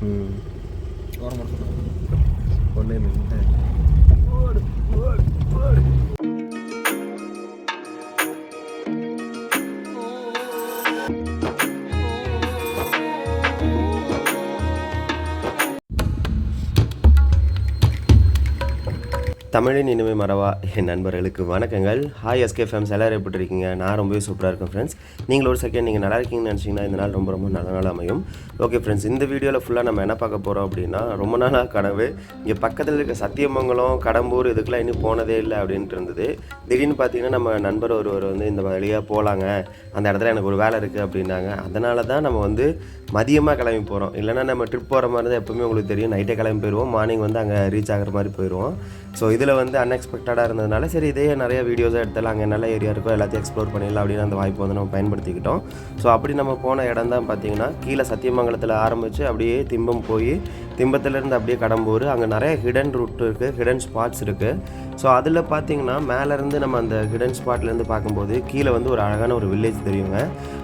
ஆமாம் அது மேலே தமிழின் இனிமை மறவா என் நண்பர்களுக்கு வணக்கங்கள். ஹாய் எஸ்கே ஃபேம்ஸ் எல்லோரும் எப்படி இருக்கீங்க? நான் ரொம்பவே சூப்பராக இருக்கேன் ஃப்ரெண்ட்ஸ் நீங்கள் ஒரு செகண்ட் நீங்கள் நல்லா இருக்கீங்கன்னு நினச்சிங்கன்னா இந்த நாள் ரொம்ப ரொம்ப நல்ல நாள் அமையும். ஓகே ஃப்ரெண்ட்ஸ் இந்த வீடியோவில் ஃபுல்லாக நம்ம என்ன பார்க்க போகிறோம் அப்படின்னா ரொம்ப நாளாக கனவு. இங்கே பக்கத்தில் இருக்க சத்தியமங்கலம் கடம்பூர் இதுக்கெலாம் இன்னும் போனதே இல்லை அப்படின்ட்டு இருந்தது. திடீர்னு பார்த்தீங்கன்னா நம்ம நண்பர் ஒருவர் வந்து இந்த வழியாக போகலாங்க அந்த இடத்துல எனக்கு ஒரு வேலை இருக்குது அப்படின்னாங்க. அதனால தான் நம்ம வந்து மதியமாக கிளம்பி போகிறோம் இல்லைனா நம்ம ட்ரிப் போகிற மாதிரி தான் எப்பவுமே உங்களுக்கு தெரியும். நைட்டே கிளம்பி போயிடுவோம் மார்னிங் வந்து அங்கே ரீச் ஆகிற மாதிரி போயிடுவோம் ஸோ இதில் வந்து அன்எக்ஸ்பெக்டடாக இருந்ததுனால சரி இதே நிறைய வீடியோஸாக எடுத்தாலும் அங்கே நல்ல ஏரியா இருக்கோ எல்லாத்தையும் எக்ஸ்ப்ளோர் பண்ணிடலாம் அப்படின்னு அந்த வாய்ப்பு வந்து நம்ம பயன்படுத்திக்கிட்டோம். ஸோ அப்படி நம்ம போன இடம் தான் பார்த்தீங்கன்னா கீழே சத்தியமங்கலத்தில் ஆரம்பித்து அப்படியே திம்பம் போய் திம்பத்துலேருந்து அப்படியே கடம்பூர். அங்கே நிறைய ஹிடன் ரூட் இருக்குது ஹிடன் ஸ்பாட்ஸ் இருக்குது ஸோ அதில் பார்த்தீங்கன்னா மேலேருந்து நம்ம அந்த ஹிடன் ஸ்பாட்லேருந்து பார்க்கும்போது கீழே வந்து ஒரு அழகான ஒரு வில்லேஜ் தெரியுங்க.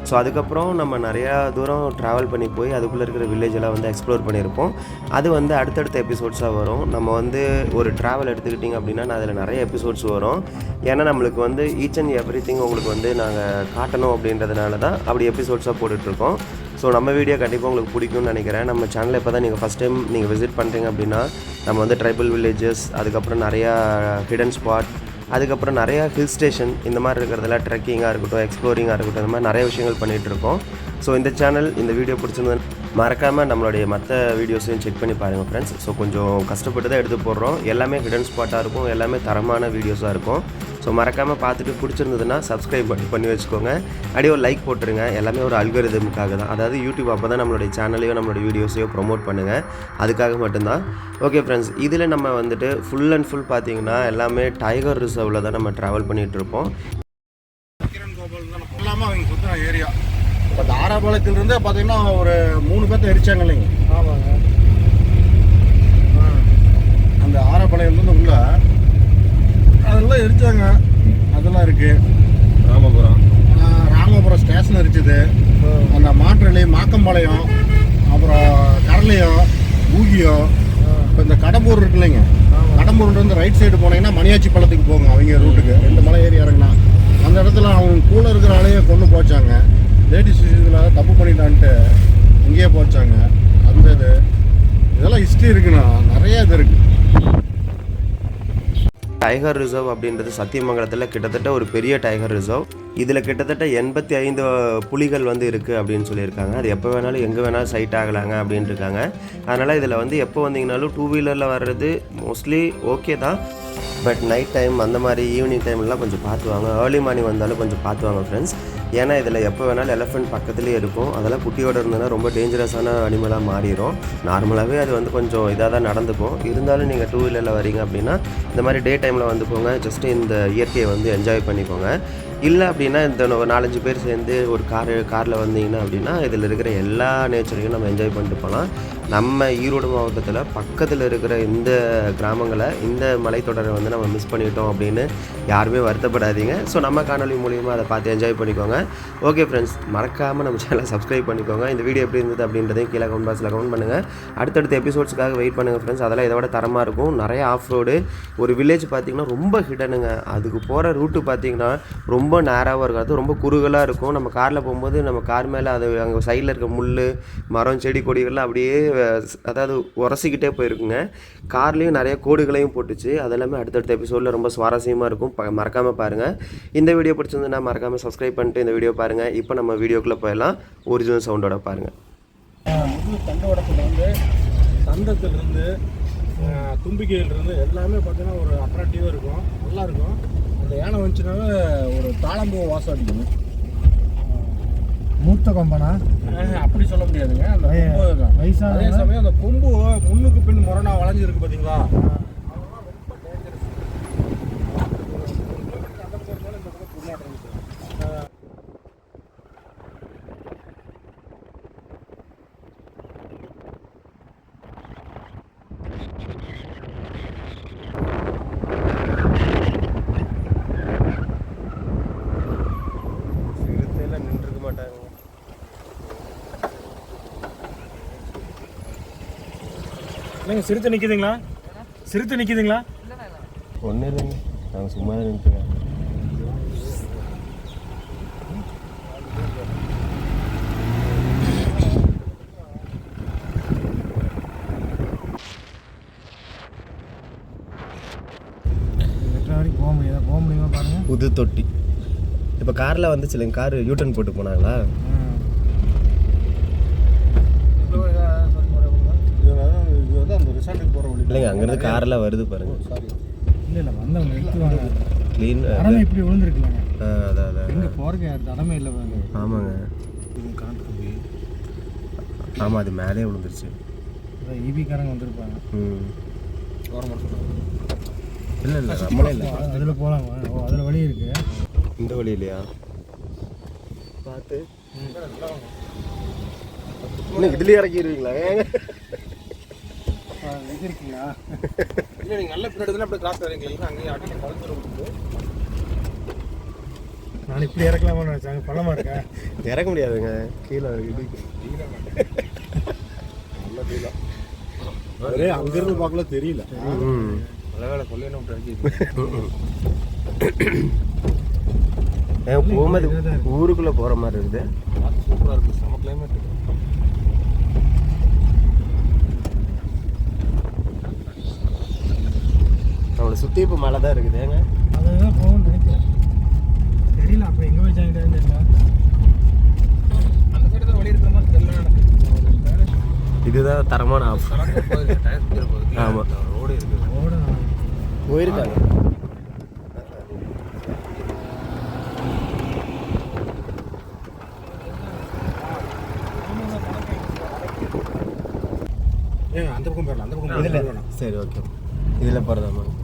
ஸோ அதுக்கப்புறம் நம்ம நிறையா தூரம் ட்ராவல் பண்ணி போய் அதுக்குள்ளே இருக்கிற வில்லேஜ் எல்லாம் வந்து எக்ஸ்ப்ளோர் பண்ணியிருப்போம். அது வந்து அடுத்தடுத்த எபிசோட்ஸாக வரும். நம்ம வந்து ஒரு ட்ராவல் எடுத்துக்கிட்டிங்க அப்படின்னா நான் அதில் நிறைய எபிசோட்ஸ் வரும். ஏன்னா நம்மளுக்கு வந்து ஈச் அண்ட் எவ்ரி உங்களுக்கு வந்து நாங்கள் காட்டணும் அப்படின்றதுனால தான் அப்படி எபிசோட்ஸாக போட்டுட்ருக்கோம். ஸோ நம்ம வீடியோ கண்டிப்பாக உங்களுக்கு பிடிக்கும்னு நினைக்கிறேன். நம்ம சேனலை இப்போ தான் நீங்கள் ஃபஸ்ட் டைம் நீங்கள் விசிட் பண்ணுறீங்க அப்படின்னா நம்ம வந்து ட்ரைபல் வில்லேஜஸ் அதுக்கப்புறம் நிறையா ஹிடன் ஸ்பாட் அதுக்கப்புறம் நிறையா ஹில் ஸ்டேஷன் இந்த மாதிரி இருக்கிறதெல்லாம் ட்ரெக்கிங்காக இருக்கட்டும் எக்ஸ்ப்ளோரிங்காக இருக்கட்டும் இந்த மாதிரி நிறைய விஷயங்கள் பண்ணிகிட்டு இருக்கோம். ஸோ இந்த சேனல் இந்த வீடியோ பிடிச்சிருந்தது மறக்காமல் நம்மளுடைய மற்ற வீடியோஸையும் செக் பண்ணி பாருங்கள் ஃப்ரெண்ட்ஸ் ஸோ கொஞ்சம் கஷ்டப்பட்டு தான் எடுத்து போடுறோம். எல்லாமே ஹிடன் ஸ்பாட்டாக இருக்கும். எல்லாமே தரமான வீடியோஸாக இருக்கும். ஸோ மறக்காமல் பார்த்துட்டு பிடிச்சிருந்ததுன்னா சப்ஸ்கிரைப் பண்ணி பண்ணி வச்சுக்கோங்க. அப்படியே ஒரு லைக் போட்டுருங்க. எல்லாமே ஒரு அல்கரிதமுக்காக தான். அதாவது யூடியூப் அப்போ தான் நம்மளுடைய சேனலையோ நம்மளுடைய வீடியோஸையோ ப்ரொமோட் பண்ணுங்கள் அதுக்காக மட்டும்தான். ஓகே ஃப்ரெண்ட்ஸ் இதில் நம்ம வந்துட்டு ஃபுல் அண்ட் ஃபுல் பார்த்தீங்கன்னா எல்லாமே டைகர் ரிசர்வில் தான் நம்ம ட்ராவல் பண்ணிகிட்ருப்போம் கிரண் கோபால் தான் ஏரியா இப்போ தாராபாளையத்திலிருந்தே பார்த்தீங்கன்னா ஒரு மூணு பேர்த்த எரிச்சாங்க இல்லைங்க. ஆமாங்க. அந்த ஆரப்பாளையம்லேருந்து உள்ள. அதெல்லாம் எரிச்சாங்க. அதெல்லாம் இருக்கு. ராமபுரம். ராமபுரம் ஸ்டேஷன் எரிச்சது. அந்த மாற்றலி மாக்கம்பாளையம் அப்புறம் கடலையம் ஊகியம் இப்போ இந்த கடம்பூர் இருக்கு இல்லைங்க. கடம்பூர்லேருந்து ரைட் சைடு போனீங்கன்னா மணியாச்சி பள்ளத்துக்கு போங்க அவங்க ரூட்டுக்கு ரெண்டு மலை ஏறி இறங்கினா. அந்த இடத்துல அவங்க கூட இருக்கிற ஆளையே கொண்டு போச்சாங்க. லேடிஸ் இதில் தப்பு பண்ணிட்டான்ட்டு இங்கேயே போச்சாங்க. அந்த இது இதெல்லாம் ஹிஸ்ட்ரி இருக்குண்ணா. நிறைய இது இருக்குது டைகர் ரிசர்வ் அப்படின்றது சத்தியமங்கலத்தில் கிட்டத்தட்ட ஒரு பெரிய டைகர் ரிசர்வ் இதில் கிட்டத்தட்ட எண்பத்தி ஐந்து புலிகள் வந்து இருக்குது அப்படின்னு சொல்லியிருக்காங்க. அது எப்போ வேணாலும் எங்கே வேணாலும் சைட் ஆகலாங்க அப்படின்னு இருக்காங்க. அதனால் இதில் வந்து எப்போ வந்தீங்கனாலும் டூ வீலரில் வர்றது மோஸ்ட்லி ஓகே தான். பட் நைட் டைம் அந்த மாதிரி ஈவினிங் டைம்லாம் கொஞ்சம் பார்த்து வாங்க ஏர்லி மார்னிங் வந்தாலும் கொஞ்சம் பார்த்து வாங்க ஃப்ரெண்ட்ஸ் ஏன்னா இதில் எப்போ வேணாலும் எலஃபெண்ட் பக்கத்துலேயே இருக்கும். அதெல்லாம் குட்டியோட இருந்ததுன்னா ரொம்ப டேஞ்சரஸான அனிமலாக மாறிடும். நார்மலாகவே அது வந்து கொஞ்சம் இதாக தான் நடந்துக்கும். இருந்தாலும் நீங்கள் டூ வீலரில் வரீங்க அப்படின்னா இந்த மாதிரி டே டைமில் வந்து போங்க. ஜஸ்ட்டு இந்த இயற்கையை வந்து என்ஜாய் பண்ணிக்கோங்க. இல்லை அப்படின்னா இந்த ஒரு நாலஞ்சு பேர் சேர்ந்து ஒரு கார் காரில் வந்தீங்கன்னா அப்படின்னா இதில் இருக்கிற எல்லா நேச்சரையும் நம்ம என்ஜாய் பண்ணிட்டு போகலாம் நம்ம ஈரோடு மாவட்டத்தில் பக்கத்தில் இருக்கிற இந்த கிராமங்களை இந்த மலைத்தொடரை வந்து நம்ம மிஸ் பண்ணிட்டோம் அப்படின்னு யாருமே வருத்தப்படாதீங்க. ஸோ நம்ம காணொலி மூலியமாக அதை பார்த்து என்ஜாய் பண்ணிக்கோங்க. ஓகே ஃப்ரெண்ட்ஸ் மறக்காமல் நம்ம சேனலை சப்ஸ்கிரைப் பண்ணிக்கோங்க. இந்த வீடியோ எப்படி இருந்தது அப்படின்றதையும் கீழே கமெண்ட் பாக்ஸில் கமெண்ட் பண்ணுங்கள் அடுத்தடுத்த எபிசோட்ஸ்க்காக வெயிட் பண்ணுங்கள் ஃப்ரெண்ட்ஸ் அதெல்லாம் இதை விட தரமாக இருக்கும். நிறைய ஆஃப் ரோடு ஒரு வில்லேஜ் பார்த்தீங்கன்னா ரொம்ப ஹிடனுங்க அதுக்கு போகிற ரூட்டு பார்த்தீங்கன்னா ரொம்ப நேராகவும் இருக்கும். அது ரொம்ப குறுகலாக இருக்கும். நம்ம காரில் போகும்போது நம்ம கார் மேலே அது அங்கே சைடில் இருக்க முள் மரம் செடி கொடிகள்லாம் அப்படியே அதாவது உரசிக்கிட்டே போயிருக்குங்க. கார்லேயும் நிறைய கோடுகளையும் போட்டுச்சு. அதெல்லாமே அடுத்தடுத்த எபிசோடில் ரொம்ப சுவாரஸ்யமாக இருக்கும். ப மறக்காமல் பாருங்கள் இந்த வீடியோ பிடிச்சிருந்ததுன்னா மறக்காமல் சப்ஸ்கிரைப் பண்ணிட்டு இந்த வீடியோ பாருங்கள் இப்போ நம்ம வீடியோக்குள்ளே போயிடலாம். ஒரிஜினல் சவுண்டோட பாருங்கள் முழு தண்டோடத்துலேருந்து தந்தத்துலேருந்து தும்பிக்கையிலிருந்து எல்லாமே பார்த்தீங்கன்னா ஒரு அட்ராக்டிவாக இருக்கும். நல்லா இருக்கும். அந்த யானை வந்துச்சுனாவே ஒரு தாளம்பூ வாசம் அடிக்கும் மூத்த கொம்பனா? அப்படி சொல்ல முடியாதுங்க. அந்த வய- கொம்பு தான். வயசானவங்க? அதே சமயம் அந்த கொம்பு முன்னுக்கு பின் முரணா வளைஞ்சிருக்கு பார்த்தீங்களா இல்லைங்க சிறுத்தை நிற்குதுங்களா சிறுத்தை நிற்குதுங்களா ஒன்றும் இல்லைங்க. நாங்கள் சும்மா பாருங்க. புது தொட்டி. இப்போ காரில் வந்துச்சு இல்லைங்க கார் யூட்டன் போட்டு போனாங்களா இது வந்து அந்த ரிசார்ட்டுக்கு போகிற வழி இல்லைங்க அங்கேருந்து காரில் வருது பாருங்க. சாரி இல்லை இல்லை வந்தவங்க நிறுத்துவாங்க க்ளீன் தடமே இப்படி விழுந்துருக்குங்க அதான் அதான் எங்கே போகிறக்கு தடமே இல்லை பாருங்க. ஆமாங்க. ஆமாம் அது மேலே விழுந்துருச்சு. அதான் ஈபிக்காரங்க வந்திருப்பாங்க. ம். இல்லை இல்லை நம்மளே இல்லை. அதில் போகலாம் ஓ அதில் வழி இருக்கு. இந்த வழி இல்லையா பார்த்து. இன்னும் இதுலேயே இறக்கிடுவீங்களா? ஏங்க இது இருக்குங்களா இல்லை நீங்கள் நல்ல பின்னாடி தானே அப்படியே கிராஸ் இறங்கிக்கலாம் அங்கேயே அடிக்க கலந்துரும் நான் இப்படி இறக்கலாமா நினச்சாங்க. பள்ளமாக இருக்கேன் இறக்க முடியாதுங்க. கீழே இருக்குது நல்ல டீலா ஒரே அங்கிருந்து பார்க்கல தெரியல. நல்ல வேலை கொல்லையின விட்டு ஏன் போகும்போது ஊருக்குள்ளே போகிற மாதிரி இருக்குது. சூப்பராக இருக்குது செம கிளைமேட் நம்மளை சுற்றி இப்போ மழை தான் இருக்குது. ஏங்க? அதுதான் போகணும்னு நினைக்கிறேன். தெரியல அப்போ எங்கே வச்சாங்க தெரியல. அந்த சைடு தான் வழி இருக்கிற மாதிரி தெரியல எனக்கு. இதுதான் தரமான ஆஃப் ஆமாம் ரோடு இருக்குது ஓட போயிருக்காங்க. ஏங்க அந்த பக்கம் போயிடலாம் அந்த பக்கம் போயிடலாம். சரி ஓகே இதில் போகிறதாம்மா அதில்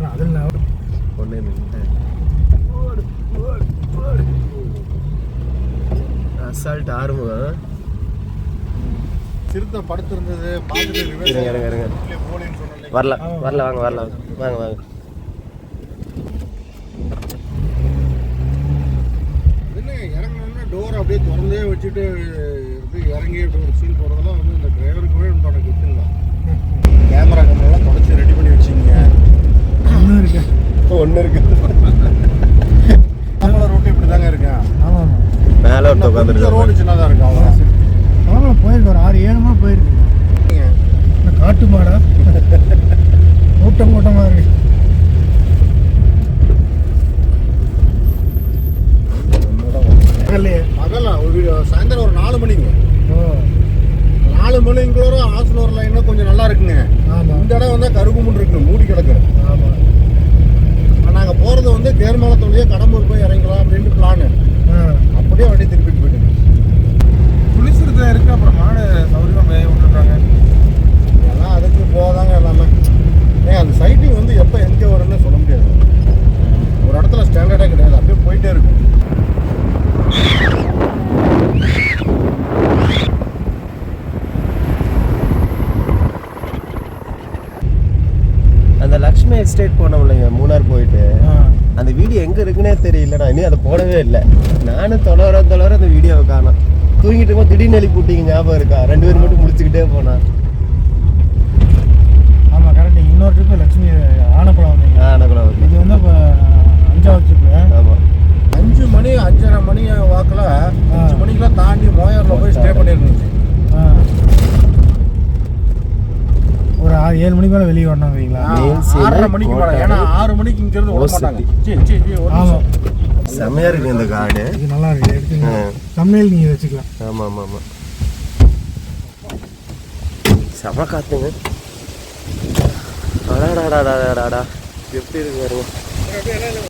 நான் ஒன்றே நின்று அசால்ட் ஆறுமுகம் சிறுத்தை படுத்திருந்தது இருங்க இருங்க இருங்க. வரலாம் வரல வாங்க வரலாம் வாங்க. வாங்க என்ன இறங்கணும்னா டோர் அப்படியே திறந்தே வச்சுட்டு இறங்கி ஒரு சீன் போடுறதெல்லாம் வந்து இந்த உண்டான கிஃப்ட்டுங்களா கேமரா கம்பெல்லாம் தொடச்சி ரெடி பண்ணி வச்சிங்க இன்னும் இருக்கு. ஒன்று இருக்கு. நம்மள ரோட்டு இப்படி தாங்க இருக்கேன் ஆமாம் ஆமாம் மேலே ஒருத்த உட்காந்துருக்கு ரோடு சின்னதாக இருக்கு அவ்வளோ ஆமாம் போயிருக்கு ஒரு ஆறு ஏழு முறை போயிருக்கு இந்த காட்டு மாடா. கூட்டம் கூட்டமாக இருக்கு. இல்லையே அதெல்லாம் ஒரு சாயந்தரம் ஒரு நாலு மணிங்க. ஓ. நாலு மணிக்குள்ள ஆசனூர் லைன்னா கொஞ்சம் நல்லா இருக்குங்க. ஆமாம் இந்த இடம் வந்து கருகுமுன் இருக்கு மூடி கிடக்கு. ஆமாம் நாங்கள் போகிறது வந்து தேர்மலத்து வழியா கடம்பூர் போய் இறங்கலாம் அப்படின்ட்டு பிளானு அப்படியே வண்டி திருப்பிட்டு போயிட்டுங்க புளிசுரத்தில் இருக்கு அப்புறம் மாடு சௌரியமாக மேய விட்டுறாங்க எல்லாம் அதுக்கு போதாங்க எல்லாமே. ஏன் அந்த சைட்டிங் வந்து எப்போ எங்கே வரும்னு சொல்ல முடியாது. ஒரு இடத்துல ஸ்டாண்டர்டே கிடையாது அப்படியே போயிட்டே இருக்கும். அந்த லக்ஷ்மி எஸ்டேட் போனோம் இல்லைங்க மூணார் போயிட்டு அந்த வீடியோ எங்கே இருக்குன்னே தெரியல நான் இன்னும் அதை போடவே இல்லை. நானும் தொலைவர தொலைவர அந்த வீடியோவை காணோம். தூங்கிட்டு இருக்கும்போது திடீர்னு எழுப்பி விட்டீங்க ஞாபகம் இருக்கா? ரெண்டு பேரும் மட்டும் முடிச்சுக்கிட்டே போனா ஆமாம் கரெக்ட் இன்னொரு ட்ரிப்பு லட்சுமி ஆனப்பழம் வந்தீங்க ஆ நான் கூட வரல. இது வந்து இப்போ அஞ்சாவது ட்ரிப்பு ஆமாம் அஞ்சு மணி அஞ்சரை மணி வாக்கில் அஞ்சு மணிக்கெல்லாம் தாண்டி மோயாரில் போய் ஸ்டே பண்ணியிருந்துச்சு ஆ. ஒரு ஆறு ஏழு மணிக்கு மேலே வெளியே வரணும் வைங்களா? ஆறரை மணிக்கு மேலே. ஏன்னா ஆறு. மணிக்கு இங்கிருந்து விட ஓ, மாட்டாங்க ஆமாம் நிமிஷம். செம்மையா இருக்கு இந்த காடு. இது நல்லா இருக்கு. எடுத்துங்க ஆ. தமிழில் நீங்கள் வச்சுக்கலாம். ஆமாம் ஆமாம் ஆமாம் செம காத்துங்க. அடாடாடாடாடாடா எப்படி இருக்கு பாருங்க.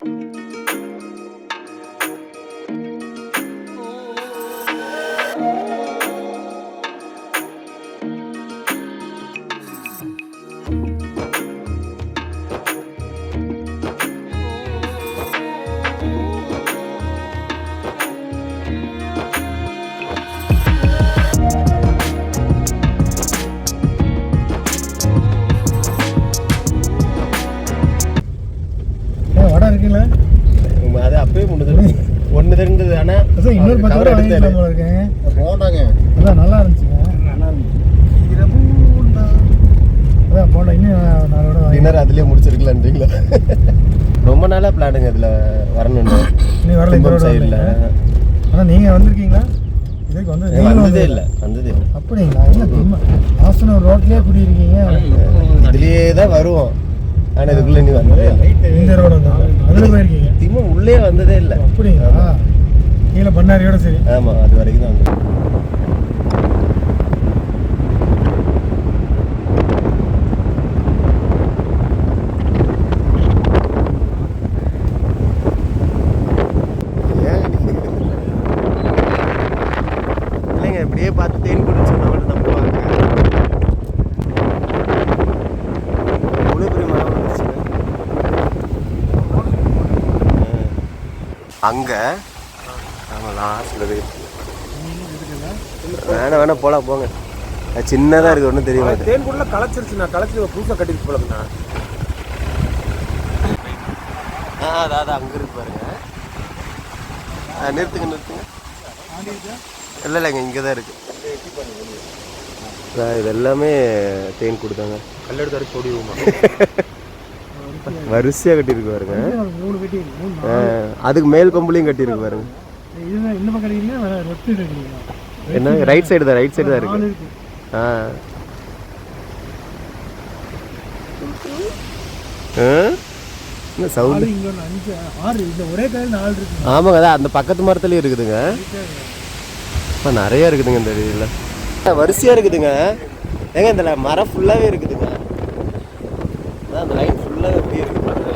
வாங்கிக்கலாம் போல இருக்கேங்க போண்டாங்க அதான் நல்லா இருந்துச்சுங்க. நல்லா இருந்துச்சு போல இன்னும் நாளோட டின்னர் அதுலயே முடிச்சிருக்கலான்றீங்களா ரொம்ப நாளா பிளானுங்க இதுல வரணும்னு. நீ வரல இந்த சைடில். ஆனால் நீங்கள் வந்திருக்கீங்களா? இதுக்கு வந்து வந்ததே இல்லை வந்ததே இல்லை. அப்படிங்களா? என்ன ஆசனம் ரோட்லேயே குடியிருக்கீங்க. இதுலயே தான் வருவோம். ஆனா இதுக்குள்ள நீ வந்ததே இல்லை. இந்த ரோடு வந்து அதில் போயிருக்கீங்க. திமுக உள்ளே வந்ததே இல்லை. அப்படிங்களா? கீழே பண்ணாரியோட சரி. ஆமாம் அது வரைக்கும் தான் வந்தது ஏன்? இல்லைங்க இப்படியே பார்த்து தேன் குடிச்சு சொன்னா மட்டும் நம்புவாங்க இவ்வளோ வேணாம் வேணாம் போலாம் போங்க. அது சின்னதா இருக்கு ஒன்றும் தெரிய மாட்டேன் தேன் கூட களைச்சிருச்சு நான் களைச்சி புதுசாக கட்டிட்டு போலங்கண்ணா ஆ அதான் அங்கே இருக்கு பாருங்க. ஆ, நிறுத்துங்க நிறுத்துங்க. இல்லை இல்லைங்க இங்கே தான் இருக்கு. அதான் இது எல்லாமே தேன் கொடுத்தாங்க கல்லெடுத்து அடிச்சு ஓடிடுவோமா? வரிசையாக கட்டியிருக்கு பாருங்க. அதுக்கு மேல் கொம்புலையும் கட்டியிருக்கு பாருங்க. என்ன? ரைட் சைடு தான் ரைட் சைடு தான் இருக்கு. ஆ? என்ன சவுண்டு ஆமாங்க அதான் அந்த பக்கத்து மரத்துலயும் இருக்குதுங்க. நிறைய இருக்குதுங்க இந்த இதில் வரிசையாக இருக்குதுங்க. ஏங்க இந்த மரம் ஃபுல்லாகவே இருக்குதுங்க அதான் அந்த லைன் ஃபுல்லாக எப்படி இருக்கு பாருங்க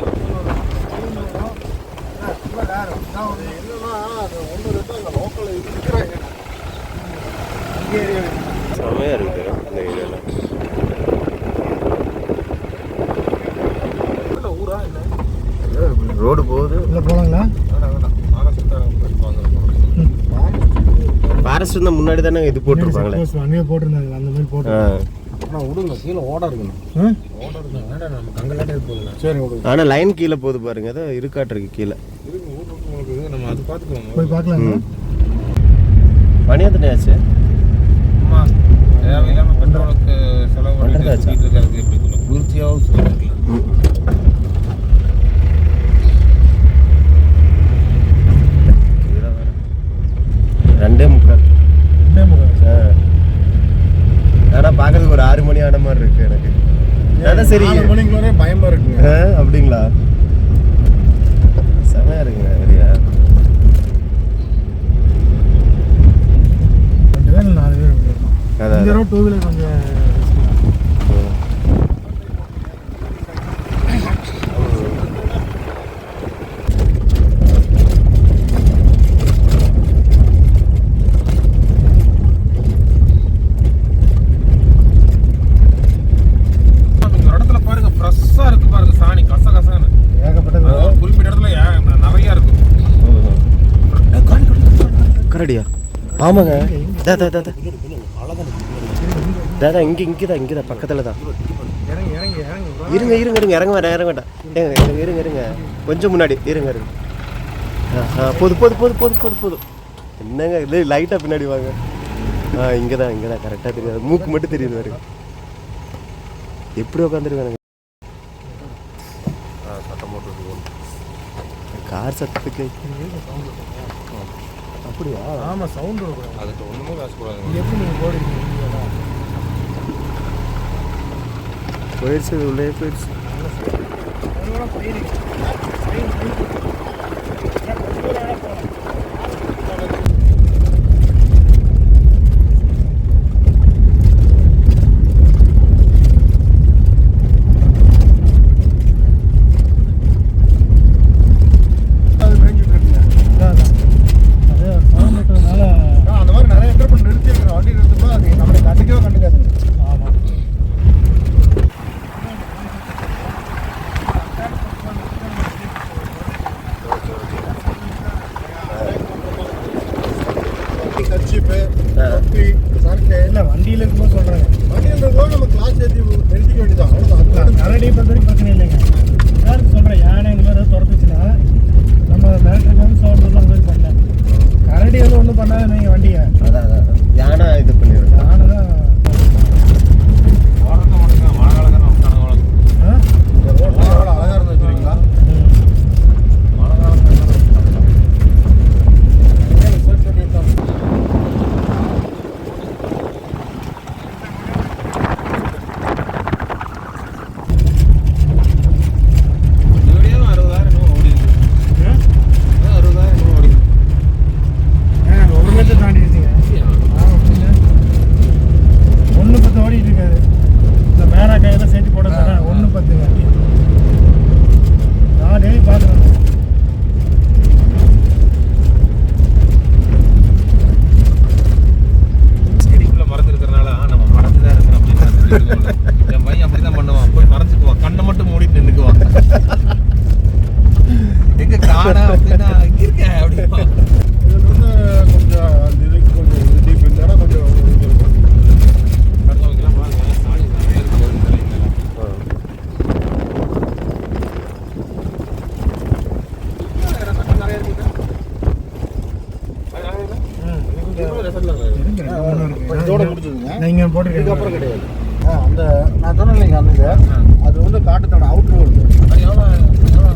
என்னன்னா அது ஒன்று ரெண்டு அங்கே லோக்கலில் இருக்கிறாங்க செமையாக இருக்குது இந்த ஏரியாவில் ஊரா இல்லை ரோடு போகுது போயிட்டு வாங்க ஃபாரஸ்ட் தான் முன்னாடி தானே இது போட்டிருப்பாங்களே? அங்கேயே போட்டிருந்தாங்க. அந்த மாதிரி போட்டு ஆனால் விடுங்க கீழே ஓட இருக்குண்ணா ஆ? ஓட இருந்தா வேண்டாம் நம்ம கங்கலாட்டே போகுதுண்ணா சரி விடுங்க ஆனால் லைன் கீழே போகுது பாருங்க. அதான் இருக்காட்டிருக்கு கீழே. நம்ம அது பார்த்துக்குவோம். போய் பார்க்கலாங்களா? மணி எத்தனை ஆச்சு? தேவையில்லாம பெட்ரோலுக்கு செலவு பண்ணிட்டு இருக்கிறதுக்கு எப்படி சொல்ல? குளிர்ச்சியாகவும் சொல்லிருக்கலாம் ரெண்டே முக்கால். ரெண்டே முகம் ஆ. ஆனா பார்க்கறதுக்கு ஒரு ஆறு மணி ஆன மாதிரி இருக்கு எனக்கு. அதான் சரி. மணிக்கு பயமா இருக்குங்க. அப்படிங்களா? செமையா இருக்குங்க ஏரியா ரெண்டு பேர் இல்லை நாலு பேர் இருக்கணும். அதான், இந்த அதான். ரோட் டூ வீலர் கொஞ்சம் இந்த இடத்துல பாருங்க ஃப்ரெஷ்ஷாக இருக்கு பாருங்க சாணி. கச கசன்னு ஏகப்பட்டது. அது ஒரு குறிப்பிட்ட இடத்துல ஏ- நிறைய இருக்கும் கரடியா? ஆமாங்க. தாதா இங்க இங்கே தான் இங்கே தான் பக்கத்தில் தான். இறங்கி இறங்கி இறங்கி bro. இருங்க இருங்க இருங்க இறங்க வேண்டாம் இறங்க வேண்டாம். ஏங்க இருங்க இருங்க இருங்க கொஞ்சம் முன்னாடி இருங்க இருங்க. ஆ ஆ போது போது போது போது போது. போதும் என்னங்க இது? லைட்டாக பின்னாடி வாங்க. ஆ இங்கே தான் இங்கே தான். கரெக்டாக தெரியாது. மூக்கு மட்டும் தெரியுது பாருங்க. எப்படி உட்காந்துருக்கானுங்க கார் சத்தத்துக்கு. அப்படியா? ஆமா சவுண்ட் அதுக்கு ஒன்றுமே பேசக்கூடாது இது எப்படி நீங்க போடுறீங்க? போயிடுச்சு இது உள்ளே போயிடுச்சு அது மேய்ஞ்சிட்டு இருக்குங்க அதான், அதான். அது sound இருக்கிறதுனால ஆ, அந்த மாதிரி நிறைய இடத்துல இப்ப நிறுத்தி இருக்கிற வண்டி நிறுத்தமா அது நம்மளை கண்டுக்கவே கண்டுக்காதுங்க ஆமா கர்ச்சீப்பு ஆ. தொப்பி சரக்கு இல்ல வண்டியில இருக்கும்போது சொல்றாங்க வண்டியில் இருக்கும்போது நம்ம கிளாஸ் ஏற்றி நிறுத்திக்க வேண்டியதான் அவ்வளோதான் கரடி பொறுத்த வரைக்கும் பிரச்சனை இல்லைங்க யாருக்கு சொல்கிறேன் யானை இந்த மாதிரி ஏதாவது துரத்துச்சுன்னா நம்ம மிரட்டுறது வந்து சவுண்ட் வந்து அந்த மாதிரி பண்ணல கரடி வந்து ஒன்றும் பண்ணாது நீங்கள் வண்டியை அதான் அதான் யானை இது பண்ணிடுறேன் யானை தான் ஓடுறது ஓடுங்க மழை காலம் தானே இருக்கு என் பையன் அப்படிதான் பண்ணுவான் போய் மறைஞ்சுக்குவான் கண்ணை மட்டும் மூடிட்டு நின்னுக்குவான் எங்க காணா அப்படின்னா இங்க இருக்கேன் அப்படிமா இதில் வந்து கொஞ்சம் அந்த இதுக்கு கொஞ்சம் இது டீப் இந்த இடம் கொஞ்சம் இது இருக்கும் அடுத்தவங்கலாம் பாருங்க சாணி நிறைய இருக்கு ஒரு தலையில நிறைய இருக்குங்க இதோட முடிஞ்சதுங்க நீங்க இதுக்கப்புறம் கிடையாது. ஆ அந்த நான் சொன்னேன் இல்லைங்க அந்த அது வந்து காட்டுத்தோட அவுட்ரு வருது அது எவ்வளோ எவ்வளோ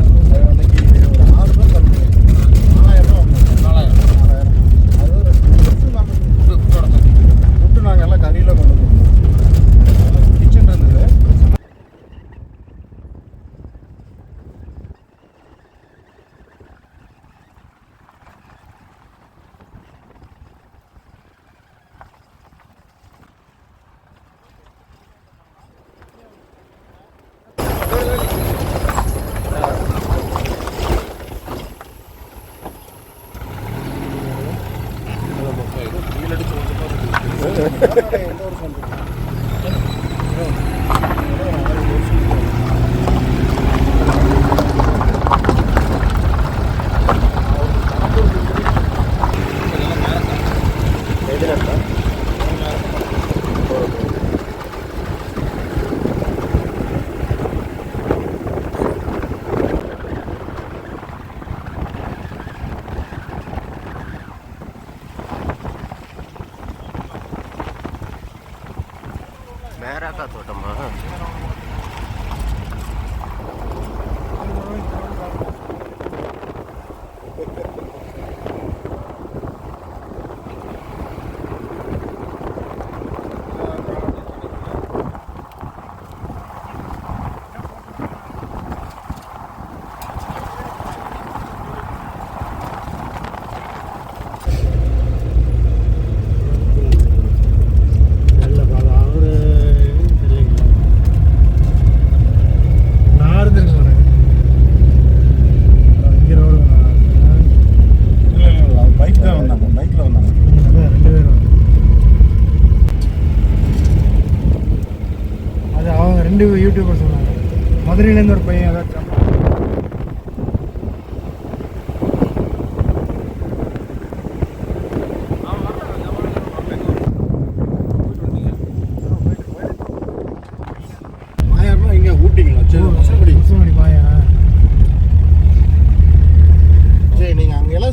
மதுரையிலேருந்து ஒரு பையன் ஏதாச்சும்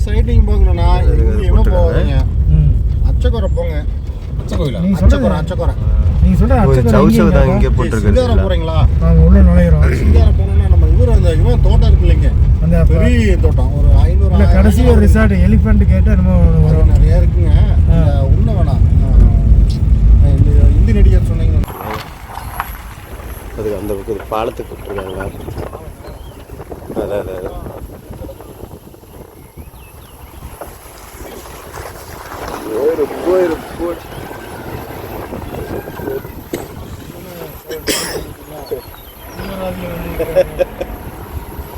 சைட்டிங் போகணும்னா எங்கேயுமே போகாதீங்க. அச்சக்குறை போங்க. பச்சை கோயிலா நீங்க சொல்றது அச்சக்குறை நீங்க சொல்ற சவுசவு தான் இங்கே இங்கே சிங்காரம் போட்டிருக்கு போறீங்களா? நாங்க உள்ள நுழையிறோம். சிங்காரம் போனோம்னா நம்ம இவர் அந்த இவன் தோட்டம் இருக்கு இல்லைங்க. அந்த பெரிய தோட்டம். ஒரு ஐநூறு கடைசி ஒரு ரிசார்ட் எலிஃபென்ட் கேட்டு நம்ம அது வரும். நிறைய இருக்குங்க. உள்ள வேணாம். இந்த இந்தி நடிகர் சொன்னீங்க அதுக்கு அந்த பக்கம் பாலத்துக்கு விட்டுருக்காங்க அதான் அதான் அதான். போயிரு போயிரு போயிரு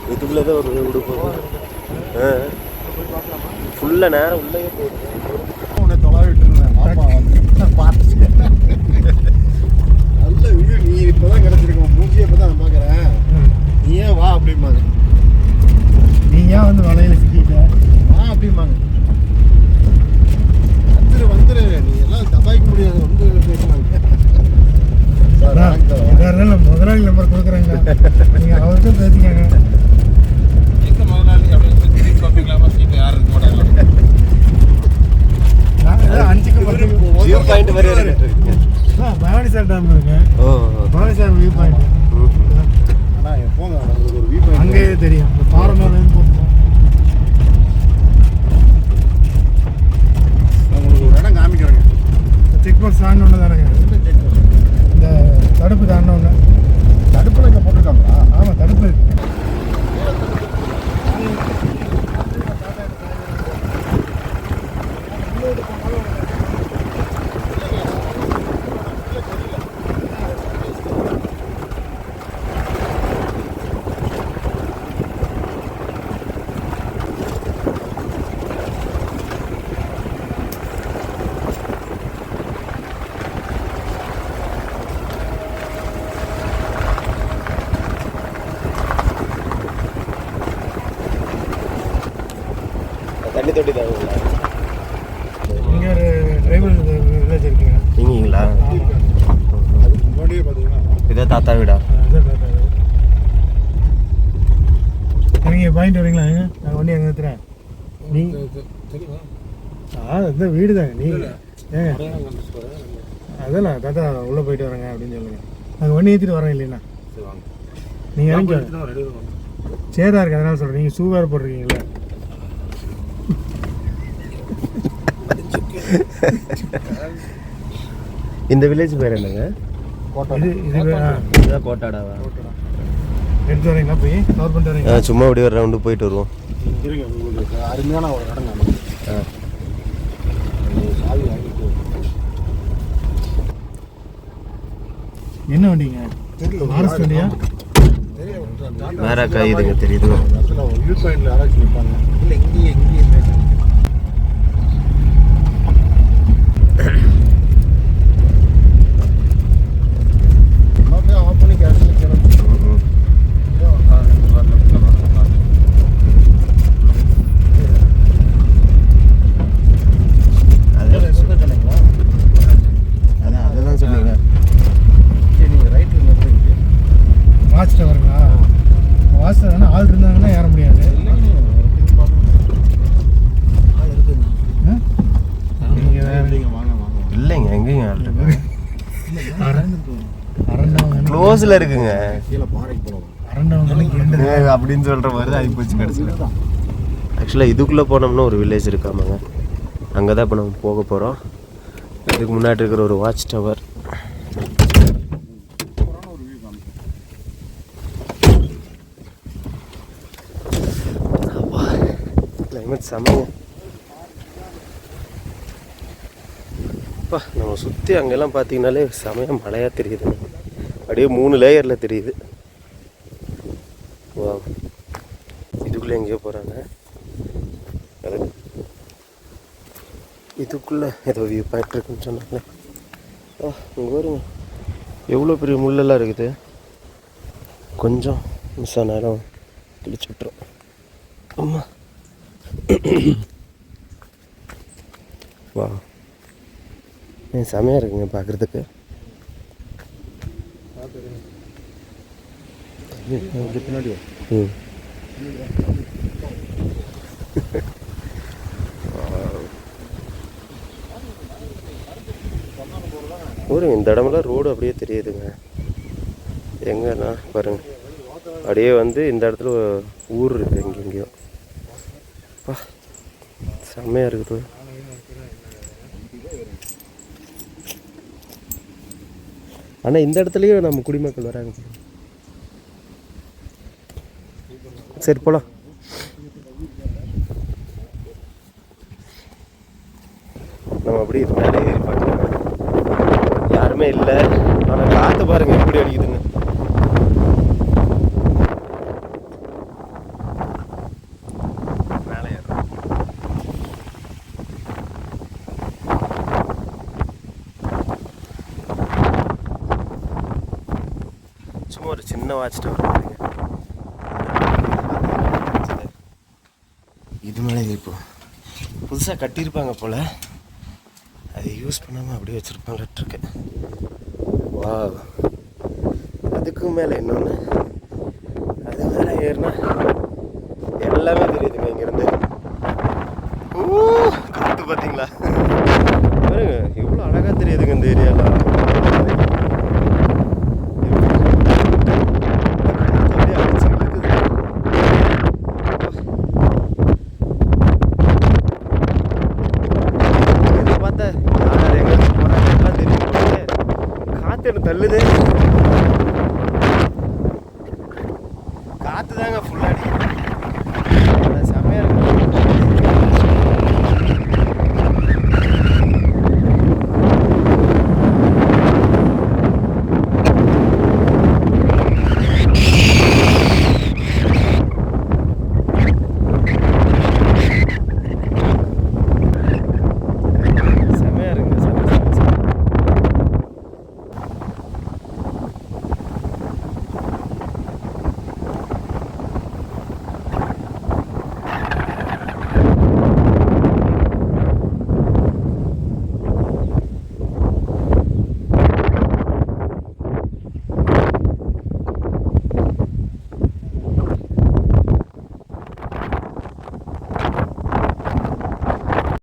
இதுக்குள்ளே தான் ஒரு வீடு போகுது ஆ ஃபுல்லாக நேரம் உள்ளே போகுது உன்னை தொலைவிட்டு இருந்தேன் பாப்பா வந்து பார்த்து நல்ல வியூ நீ இப்பதான் கிடைச்சிருக்க மூஞ்சியை இப்போ தான் பார்க்குறேன் நீ ஏன் வா அப்படிம்பாங்க நீ ஏன் வந்து வலையில சிக்கிட்ட வா அப்படிம்பாங்க வந்துரு வந்துரு நீ எல்லாம் தபாய்க்க முடியாது வந்து பேசுவாங்க சார் அதான், வணக்கம் சார். எதா இருந்தாலும் முதலாளி நம்பர் கொடுக்குறேங்க நீங்க அவர்கிட்ட பேசிக்கங்க எங்க முதலாளி அப்படின்னு சொல்லி திரும்பி பார்ப்பீங்களாமா சீட்டில் யாரும் இருக்க மாட்டாங்களா நான் ஏதோ அஞ்சுக்கு இவரு பத்து இப்போ வியூ பாயிண்ட் வந்துருவாரு. இருக்கு ஆ, பவானி சார் டேம் இருக்கு. ஓ பவானி சார் வியூ பாயிண்ட் ம். அண்ணா, இங்க போங்க உங்களுக்கு ஒரு வீட்டு அங்கேயே தெரியும். காமிக்கிறேங்க. செக் போஸ்ட் எந்த check post? இந்த தடுப்பு தாண்டோன்னு. தடுப்புல இங்க போட்டிருக்காங்களா? ஆமாம் தடுப்பு இருக்கு. வீடு தாங்க நீங்க ஏங்க அடையாளம் கண்டுபிடிச்சு அதெல்லாம் தாத்தா உள்ளே போயிட்டு வரேங்க அப்படின்னு சொல்லுங்க. நாங்கள் வண்டி ஏற்றிட்டு வரேன் இல்லைண்ணா நீங்கள் இறங்கி சேரா இருக்கு அதனால சொல்கிறேன் நீங்கள் ஷூ வேறு போட்டிருக்கீங்களே இந்த வில்லேஜ் பேர் என்னங்க? ஆ, கோட்டாடாவா? எடுத்து வரீங்களா போய்? கவர் பண்ணிட்டு வரீங்களா? சும்மா அப்படியே ஒரு ரவுண்டு போயிட்டு வருவோம். அருமையான ஒரு இடம் வாங்கிட்டு என்ன வண்டிங்க தெரியல ஆர்எஸ் வண்டியா தெரியும் மேராக்கா இதுங்க தெரியுது? இல்லை இங்கேயே இங்கேயே அப்படியே ஆஃப் பண்ணி கேஷ் கிளம்பி அதான் அதை தான் சொன்னீங்க நீங்கள் ரைட்டில் நிறுத்திக்கிட்டு வாட்ச் டவருங்களா வாட்ச் டவர் ஆள் இருந்தாங்கன்னா ஏற முடியாது ஆ? நீங்க வேற- வாங்க வாங்க இல்லைங்க எங்கேங்க ஆள் இருக்கு க்ளோஸில் இருக்குங்க. அப்படின்னு சொல்கிற மாதிரி தான் ஆகிப்போச்சு கடைசியில். ஆக்சுவலாக இதுக்குள்ளே போனோம்னா ஒரு வில்லேஜ் இருக்காமாங்க. அங்கே தான் இப்போ நம்ம போக போகிறோம் இதுக்கு முன்னாடி இருக்கிற ஒரு வாட்ச் டவர் கிளைமேட் செம்மங்க. அப்பா நம்ம சுற்றி அங்கெல்லாம் பார்த்தீங்கனாலே செமையாக மழையாக தெரியுது அப்படியே மூணு லேயரில் தெரியுது. வா இதுக்குள்ளே எங்கேயோ போகிறாங்க இதுக்குள்ளே ஏதோ வியூ பாயிண்ட் இருக்குன்னு சொன்னாங்க ஆ இங்கே வருங்க எவ்வளோ பெரிய முள்ளெல்லாம் இருக்குது? கொஞ்சம் மிஸ் ஆனாலும் கிழிச்சு விட்ரும் அம்மா. வா செமையாக இருக்குங்க பார்க்குறதுக்கு பின்னாடி ம். ஊருங்க இந்த இடமெல்லாம் ரோடு அப்படியே தெரியுதுங்க. எங்கன்னா பாருங்க. அப்படியே வந்து இந்த இடத்துல ஊர் இருக்குது இங்கே எங்கேயோ. பா செம்மையாக இருக்குது. ஆனால் இந்த இடத்துலையும் நம்ம குடிமக்கள் வராங்க பாருங்க. சரி போகலாம் நம்ம அப்படியே இது மேலே ஏறி பார்க்கலாம். யாருமே இல்லை. ஆனால் காற்று பாருங்க எப்படி அடிக்குதுங்க சும்மா ஒரு சின்ன வாட்ச் டவர் பாருங்க இது மேலே இப்போ. புதுசாக கட்டியிருப்பாங்க போல். அதை யூஸ் பண்ணாமல் அப்படியே வச்சுருப்பாங்கட்டுருக்கு வா அதுக்கு மேலே இன்னொன்று அது மேலே ஏறினா எல்லாமே தெரியுதுங்க இங்கேருந்து. ஓ காற்று பார்த்தீங்களா? பாருங்க எவ்வளோ அழகாக தெரியுதுங்க இந்த ஏரியாலாம்